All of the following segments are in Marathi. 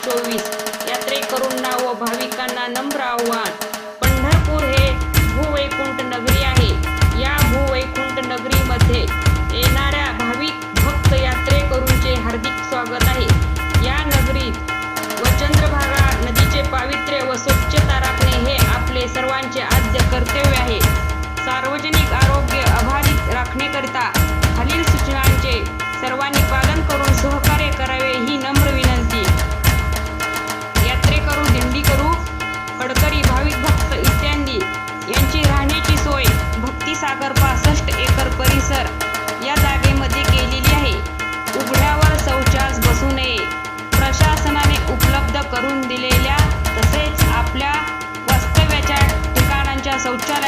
ચોવીસ યાત્રિકરુણનાઓ ભાવિકાના નમ્ર આહ્વાન भक्त इत्यादी यांची राहण्याची सोय भक्तिसागर पासष्ट एकर परिसर या जागेमध्ये केलेली आहे. उघड्यावर शौचास बसू नये. प्रशासनाने उपलब्ध करून दिलेल्या तसेच आपल्या वास्तव्याच्या ठिकाणांच्या शौचालय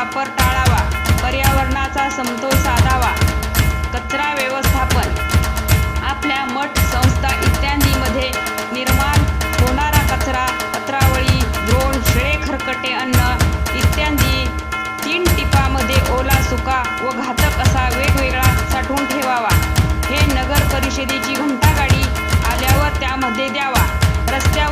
वापर टाळावा. पर्यावरणाचा समतोल साधावा. कचरा व्यवस्थापन. आपल्या मठ संस्था इत्यादीमध्ये निर्माण होणारा कचरा पत्रावळी द्रोण शिळे खरकटे अन्न इत्यादी तीन टिपामध्ये ओला सुका व घातक असा वेगवेगळा साठवून ठेवावा. हे नगर परिषदेची घंटागाडी आल्यावर त्यामध्ये द्यावा. रस्त्यावर